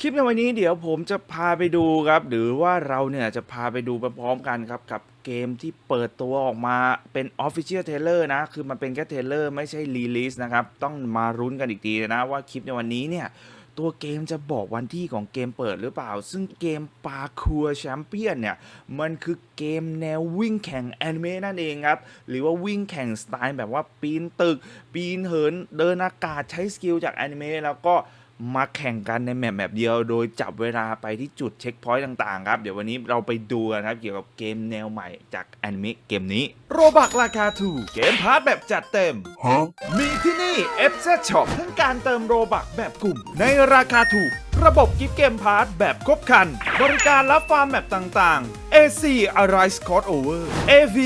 คลิปในวันนี้เดี๋ยวผมจะพาไปดูครับ หรือว่าเราเนี่ยจะพาไปดูไปพร้อมกันครับ กับเกมที่เปิดตัวออกมาเป็น Official t a i l e r นะ คือมันเป็นแค่เทเลอร์ไม่ใช่ Release นะครับ ต้องมารุ้นกันอีกทีนะว่าคลิปในวันนี้เนี่ย ตัวเกมจะบอกวันที่ของเกมเปิดหรือเปล่า ซึ่งเกมปาคัวแชมเปี้ยนเนี่ย มันคือเกมแนววิ่งแข่งแอนิเมะนั่นเองครับ หรือว่าวิ่งแข่งสไตล์แบบว่าปีนตึก ปีนเหินเดินอากาศใช้สกิลจากแอนิเมะแล้วก็ มาแข่งกันในแมปแบบเดียว โดยจับเวลาไปที่จุดเช็คพอยต์ต่างๆ ครับ เดี๋ยววันนี้เราไปดูกันครับ เกี่ยวกับเกมแนวใหม่จากแอนิเมะเกมนี้ โรบักราคาถูก เกมพาร์ทแบบจัดเต็ม Huh? มีที่นี่ f z Shop ทั้งการเติมโรบักแบบกลุ่ม ในราคาถูก ระบบกิฟต์เกมพาร์ทแบบครบครัน บริการรับฟาร์มแบบต่างๆ AC Arise Crossover AV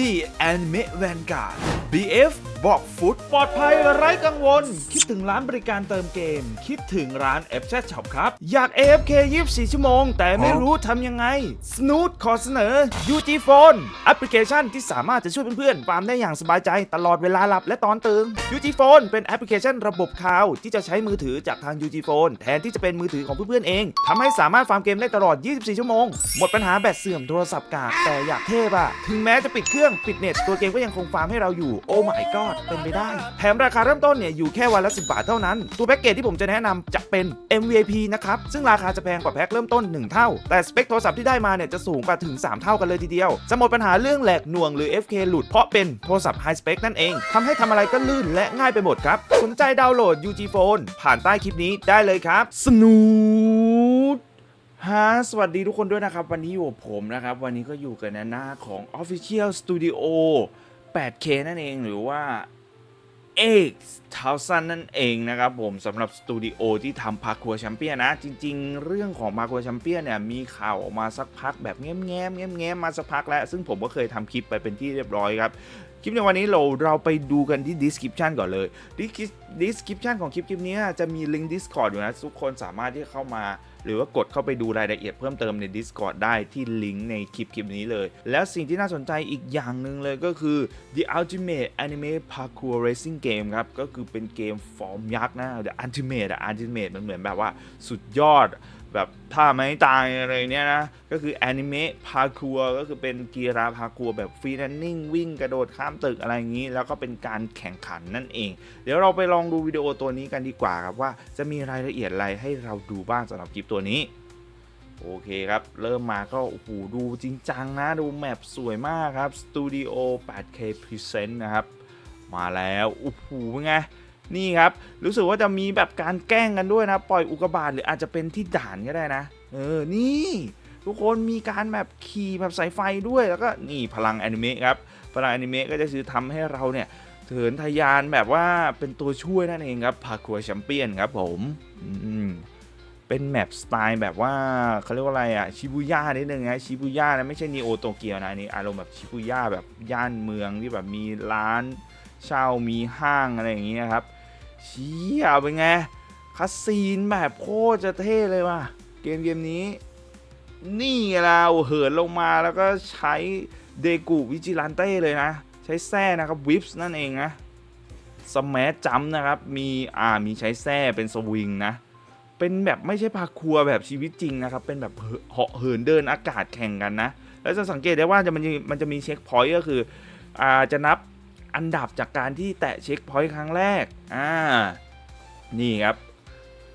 Anime Vanguard BF บอกฟุตปลอดภัยไร้กังวล คิดถึงร้านบริการเติมเกม คิดถึงร้าน f z Shop ครับ อยาก AFK 24 ชั่วโมง แต่ไม่รู้ทำยังไง Snoot ขอเสนอ UG Phone แอปพลิเคชันที่สามารถจะช่วยเพื่อนๆฟาร์มได้อย่างสบายใจตลอดเวลาหลับและตอนตื่น UG Phone เป็นแอปพลิเคชันระบบคลาวที่จะใช้มือถือจากทาง UG Phone แทนที่จะเป็นมือถือของเพื่อนๆเองทำให้สามารถฟาร์มเกมได้ตลอด 24 ชั่วโมง หมดปัญหาแบตเสื่อมโทรศัพท์กากแต่อยากเทพอะถึงแม้จะปิดเครื่องปิดเน็ตตัวเกมก็ยังคงฟาร์มให้เราอยู่ โอ้ my god เป็นไปได้ แถมราคาเริ่มต้นเนี่ยอยู่แค่วันละ 10 บาทเท่านั้น ตัวแพ็กเกจที่ผมจะแนะนำจะเป็น MVP นะครับ ซึ่งราคาจะแพงกว่าแพ็คเริ่มต้น 1 เท่า แต่สเปคโทรศัพท์ที่ได้มาเนี่ยจะสูงกว่าถึง 3 เท่ากันเลยทีเดียว จะหมดปัญหาเรื่องแหลกหน่วงหรือ FK หลุดเพราะเป็นโทรศัพท์ไฮสเปคนั่นเองทำให้ทำอะไรก็ลื่นและง่ายไปหมดครับ สนใจดาวน์โหลด UG Phone ผ่านใต้คลิปนี้ได้เลยครับ สนูดฮะสวัสดีทุกคนด้วยนะครับ วันนี้อยู่ผมนะครับ วันนี้ก็อยู่กันในหน้าของ Official Studio 8K นั่นเองหรือว่า X ทาวซันนั่นเองนะครับผมสำหรับสตูดิโอที่ทำพาคัวแชมเปี้ยนนะ จริง ๆ เรื่องของพาคัวแชมเปี้ยนเนี่ยมีข่าวออกมาสักพักแบบแง้มแง้มแง้มแง้มมาสักพักแล้ว ซึ่งผมก็เคยทำคลิปไปเป็นที่เรียบร้อยครับ คลิปในวันนี้เราเราไปดูกันที่ description ก่อนเลย description ของคลิปคลิปนี้จะมีลิงก์ Discord อยู่นะ ทุกคนสามารถที่เข้ามา หรือว่ากดเข้าไปดูรายละเอียดเพิ่มเติมใน Discord ได้ที่ลิงก์ในคลิปคลิปนี้เลย แล้วสิ่งที่น่าสนใจอีกอย่างหนึ่งเลยก็คือ The Ultimate Anime Parkour Racing Game ครับ ก็คือเป็นเกมฟอร์มยักษ์นะ The Ultimate The Ultimate มันเหมือนแบบว่าสุดยอด แบบท่าไม้ตายอะไรเนี้ยนะ ก็คือแอนิเมะพาคัวก็คือเป็นกีฬาพาคัวแบบฟรีแลนนิ่งวิ่งกระโดดข้ามตึกอะไรอย่างนี้ แล้วก็เป็นการแข่งขันนั่นเอง เดี๋ยวเราไปลองดูวิดีโอตัวนี้กันดีกว่าครับว่าจะมีรายละเอียดอะไรให้เราดูบ้างสำหรับคลิปตัวนี้โอเคครับ เริ่มมาก็โอ้โหดูจริงจังนะ ดูแมปสวยมากครับ Studio 8K Present นะครับ มาแล้ว โอ้โหเป็นไง นี่ครับ รู้สึกว่าจะมีแบบการแกล้งกันด้วยนะ ปล่อยอุกบาตหรืออาจจะเป็นที่ด่านก็ได้นะ เออ นี่ ทุกคนมีการแบบขี่แบบสายไฟด้วยแล้วก็นี่พลังแอนิเมะครับ พลังแอนิเมะก็จะคือทำให้เราเนี่ยเถินทะยานแบบว่าเป็นตัวช่วยนั่นเองครับพาคัวแชมเปี้ยนครับผมอืมเป็นแมปสไตล์แบบว่าเขาเรียกว่าอะไรอะชิบูย่านิดนึงนะชิบูย่านะไม่ใช่นีโอโตเกียวนะนนี่อารมณ์แบบชิบูย่าแบบย่านเมืองที่แบบมีร้านเช่ามีห้างอะไรอย่างเงี้ยครับ เชี้ยเป็นไงคัสซีนแบบโคตรจะเท่เลยว่ะเกมเกมนี้ นี่ไงเราเหินลงมาแล้วก็ใช้เดกูวิจิลันเต้เลยนะ ใช้แส้นะครับวิปส์นั่นเองนะสมัจัมนะครับ มีอ่ามีใช้แส้เป็นสวิงนะ เป็นแบบไม่ใช่พาครัวแบบชีวิตจริงนะครับ เป็นแบบเหาะเหินเดินอากาศแข่งกันนะ แล้วจะสังเกตได้ว่าจะมันจะมันจะมีเช็คพอยต์ก็คืออ่าจะนับ อันดับจากการที่แตะเช็คพอยต์ครั้งแรก อ่า นี่ครับ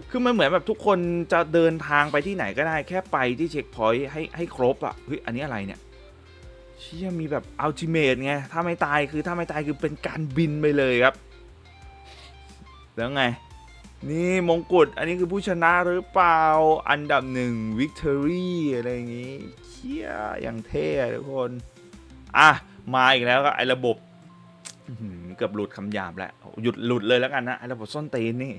คือมันเหมือนแบบทุกคนจะเดินทางไปที่ไหนก็ได้แค่ไปที่เช็คพอยต์ให้ให้ครบอะ่ะ เฮ้ย อันนี้อะไรเนี่ยเชี่ยมีแบบอัลติเม e ไง ถ้าไม่ตายคือถ้าไม่ตายคือเป็นการบินไปเลยครับ แล้วไง นี่มงกุฎ อันนี้คือผู้ชนะหรือเปล่า อันดับหนึ่งวิกตอรี่อะไรอย่างงี้เชี่ยอย่างเท่ทุกคน อะ มาอีกแล้วก็ไอ้ระบบ เกือบหลุดคำหยาบแล้วหยุดหลุดเลยแล้วกันนะไอ้ระบบส้นตีนนี่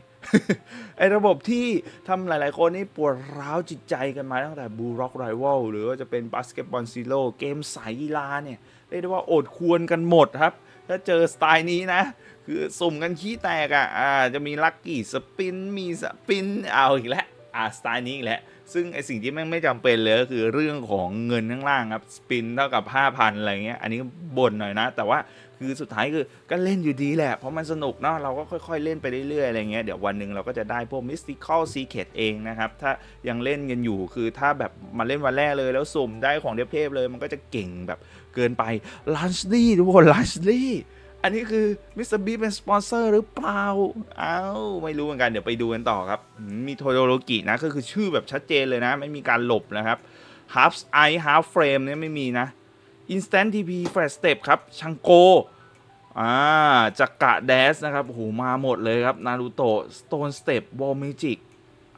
ไอ้ระบบที่ทำหลาย ๆ คนนี่ปวดร้าวจิตใจกันมาตั้งแต่บูร็อกไรวลหรือว่าจะเป็นบาสเกตบอลซีโร่เกมสายกีฬาเนี่ย เรียกได้ว่าโอดควรกันหมดครับ ถ้าเจอสไตล์นี้นะ คือสุ่มกันขี้แตกอะอ่าจะมีลัคกี้สปินมีสปินเอาอีกแล้ว อาร์ตสไตล์นี้อีกแหละ ซึ่งไอสิ่งที่แม่งไม่จำเป็นเลยก็คือเรื่องของเงินข้างล่างครับ สปินเท่ากับ 5,000 อะไรเงี้ย อันนี้บ่นหน่อยนะ แต่ว่าคือสุดท้ายคือก็เล่นอยู่ดีแหละ เพราะมันสนุกเนาะเราก็ค่อยๆเล่นไปเรื่อยๆอะไรเงี้ยเดี๋ยววันหนึ่งเราก็จะได้พวก Mystical Secret เองนะครับ ถ้ายังเล่นกันอยู่คือถ้าแบบมาเล่นวันแรกเลยแล้วสุ่มได้ของเทพเลย มันก็จะเก่งแบบเกินไปลันชลี่ทุกคนลันชลี่ อันนี้คือมิสเตอร์บีเป็นสปอนเซอร์หรือเปล่าเอ้าไม่รู้เหมือนกัน เดี๋ยวไปดูกันต่อครับ มีโทโดโรกินะ ก็คือชื่อแบบชัดเจนเลยนะ ไม่มีการหลบนะครับ half eye half frame เนี่ยไม่มีนะ instant TP flash step ครับชังโกอ่าจักกะแดสนะครับโหมาหมดเลยครับ นารูโตะ Stone Step Wall Magic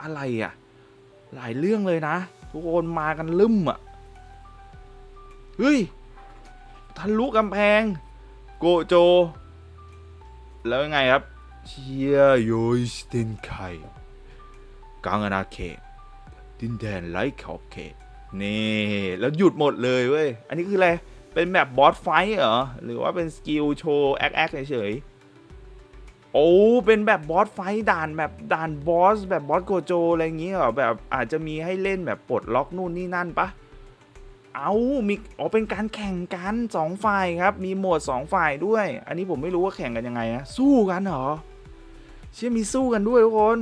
อะไรอะ หลายเรื่องเลยนะ ทุกคนมากันลืมอะ เฮ้ย ทะลุกำแพง โกโจ แล้วยังไงครับเชียโยสเตนไคกลางอาณาเขตดินแดนไร้ขอบเขตนี่แล้วหยุดหมดเลยเว้ย อันนี้คืออะไร เป็นแบบบอสไฟเหรอ หรือว่าเป็นสกิลโชว์แอคแอคเฉยๆโอ้ เป็นแบบบอสไฟด่านแบบด่านบอสแบบบอสโกโจอะไรอย่างเงี้ยเหรอแบบอาจจะมีให้เล่นแบบปลดล็อกนู่นนี่นั่นปะ เอามีอ๋อเป็นการแข่งกันสองฝ่ายครับ มีโหมดสองฝ่ายด้วย อันนี้ผมไม่รู้ว่าแข่งกันยังไงนะสู้กันเหรอ เชื่อมีสู้กันด้วยทุกคน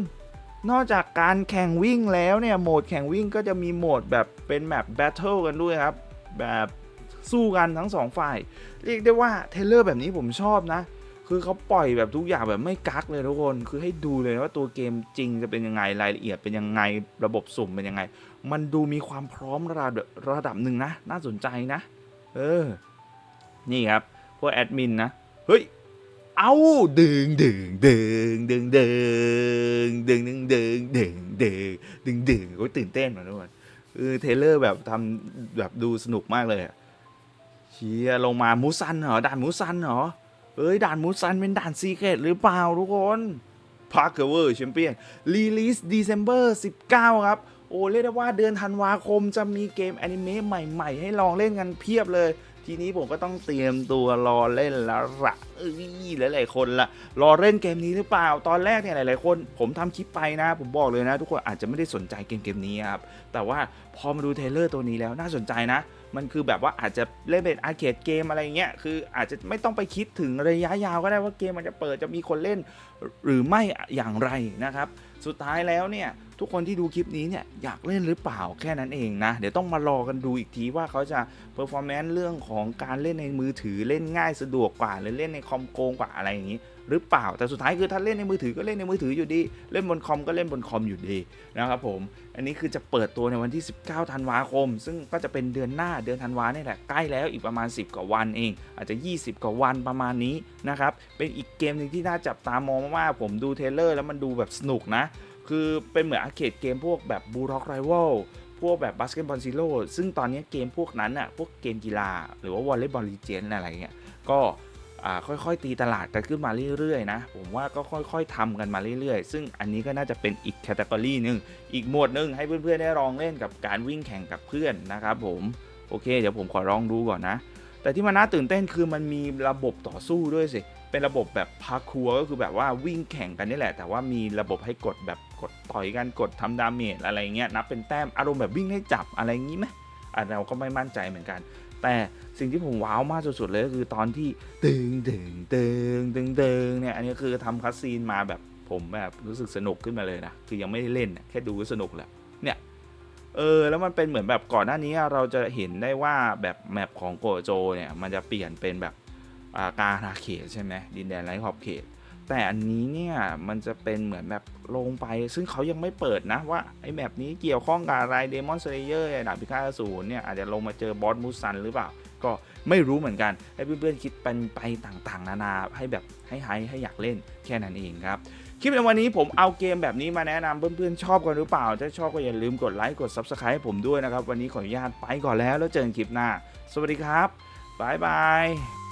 นอกจากการแข่งวิ่งแล้วเนี่ยโหมดแข่งวิ่งก็จะมีโหมดแบบเป็นแบบแบทเทิลกันด้วยครับ แบบสู้กันทั้งสองฝ่าย เรียกได้ว่าเทรลเลอร์แบบนี้ผมชอบนะ คือเขาปล่อยแบบทุกอย่างแบบไม่กักเลยทุกคน คือให้ดูเลยว่าตัวเกมจริงจะเป็นยังไงรายละเอียดเป็นยังไงระบบสุ่มเป็นยังไง มันดูมีความพร้อมระดับระดับหนึ่งนะ น่าสนใจนะ เออ นี่ครับ พวกแอดมินนะ เฮ้ย เอาดึงดึงดึงดึงดึงดึงดึงดึงดึงดึงดึงดึงโอ้ยตื่นเต้นมาทุกคนเออเทเลอร์แบบทำแบบดูสนุกมากเลยเชียลงมามูซันเหรอด่านมูซันเหรอ เอ้ย ด่านมูซันเป็นด่านซีเครตหรือเปล่าทุกคนพาร์คเวอร์แชมเปี้ยนรีลิสเดซ ember 19 ครับ โอ้เรียกได้ว่าเดือนธันวาคมจะมีเกมแอนิเมะใหม่ๆ ให้ลองเล่นกันเพียบเลย ทีนี้ผมก็ต้องเตรียมตัวรอเล่นแล้วละเอ้ยหลายๆคนละรอเล่นเกมนี้หรือเปล่า ตอนแรกเนี่ยหลายๆคน ผมทำคลิปไปนะ ผมบอกเลยนะ ทุกคนอาจจะไม่ได้สนใจเกมเกมนี้ครับแต่ว่าพอมาดูเทเลอร์ตัวนี้แล้วน่าสนใจนะ มันคือแบบว่าอาจจะเล่นเป็นอาร์เคดเกมอะไรเงี้ยคืออาจจะไม่ต้องไปคิดถึงระยะยาวก็ได้ว่าเกมมันจะเปิดจะมีคนเล่นหรือไม่อย่างไรนะครับ สุดท้ายแล้วเนี่ยทุกคนที่ดูคลิปนี้เนี่ยอยากเล่นหรือเปล่าแค่นั้นเองนะ เดี๋ยวต้องมารอกันดูอีกทีว่าเขาจะเพอร์ฟอร์แมนซ์เรื่องของการเล่นในมือถือเล่นง่ายสะดวกกว่าหรือเล่นในคอมโกงกว่าอะไรอย่างนี้ หรือเปล่า แต่สุดท้ายคือถ้าเล่นในมือถือก็เล่นในมือถืออยู่ดี เล่นบนคอมก็เล่นบนคอมอยู่ดีนะครับผม อันนี้คือจะเปิดตัวในวันที่ 19 ธันวาคม ซึ่งก็จะเป็นเดือนหน้าเดือนธันวาเนี่ยแหละใกล้แล้วอีกประมาณ 10 กว่าวันเอง อาจจะ 20 กว่าวันประมาณนี้นะครับ เป็นอีกเกมหนึ่งที่น่าจับตามองมากๆผมดูเทเลอร์แล้วมันดูแบบสนุกนะ คือเป็นเหมือนอาร์เคดเกมพวกแบบบูร็อกไรเวลพวกแบบบาสเกตบอลซีโร่ซึ่งตอนนี้เกมพวกนั้นอะพวกเกมกีฬา หรือว่าวอลเลย์บอลลีเจนอะไรเงี้ย ก็ ค่อยๆ ตีตลาดกันขึ้นมาเรื่อยๆนะผมว่าก็ค่อยๆทำกันมาเรื่อยๆ ซึ่งอันนี้ก็น่าจะเป็นอีกแคตตากรีหนึ่งอีกหมวดหนึ่งให้เพื่อนๆได้ลองเล่นกับการวิ่งแข่งกับเพื่อนนะครับผมโอเค เดี๋ยวผมขอลองดูก่อนนะ แต่ที่มันน่าตื่นเต้นคือมันมีระบบต่อสู้ด้วยสิเป็นระบบแบบพาร์คัวก็คือแบบว่าวิ่งแข่งกันนี่แหละ แต่ว่ามีระบบให้กดแบบกดต่อยกันกดทำดาเมจอะไรเงี้ยนับเป็นแต้มอารมณ์แบบวิ่งให้จับอะไรอย่างงี้ไหม อะเราก็ไม่มั่นใจเหมือนกัน แต่สิ่งที่ผมว้าวมากสุดๆเลยก็คือตอนที่ตึงตึงตึงตึงตึงเนี่ยอันนี้คือทำคัสซีนมาแบบผมแบบรู้สึกสนุกขึ้นมาเลยนะคือยังไม่ได้เล่นนะแค่ดูก็สนุกแล้วเนี่ยเออแล้วมันเป็นเหมือนแบบก่อนหน้านี้เราจะเห็นได้ว่าแบบแมปของโกโจเนี่ยมันจะเปลี่ยนเป็นแบบอากานาเขตใช่ไหมดินแดนไร้ขอบเขต แต่อันนี้เนี่ยมันจะเป็นเหมือนแบบ ลงไป ซึ่งเขายังไม่เปิดนะว่าไอ้แมปนี้เกี่ยวข้องกับอะไรเดมอน s เลเยอร์ดาบพิฆาตอสูรเนี่ยอาจจะลงมาเจอบอสมูซันหรือเปล่า ก็ไม่รู้เหมือนกัน ให้เพื่อนๆคิดเป็นไปต่างๆ นานาให้แบบให้ไฮให้อยากเล่นแค่นั้นเองครับคลิปในวันนี้ผมเอาเกมแบบนี้มาแนะนำเพื่อนๆชอบกันหรือเปล่า ถ้าชอบก็อย่าลืมกดไลค์กด Subscribe ให้ผมด้วยนะครับ วันนี้ขออนุญาตไปก่อนแล้วแล้วเจอกันคลิปหน้า สวัสดีครับบ๊ายบาย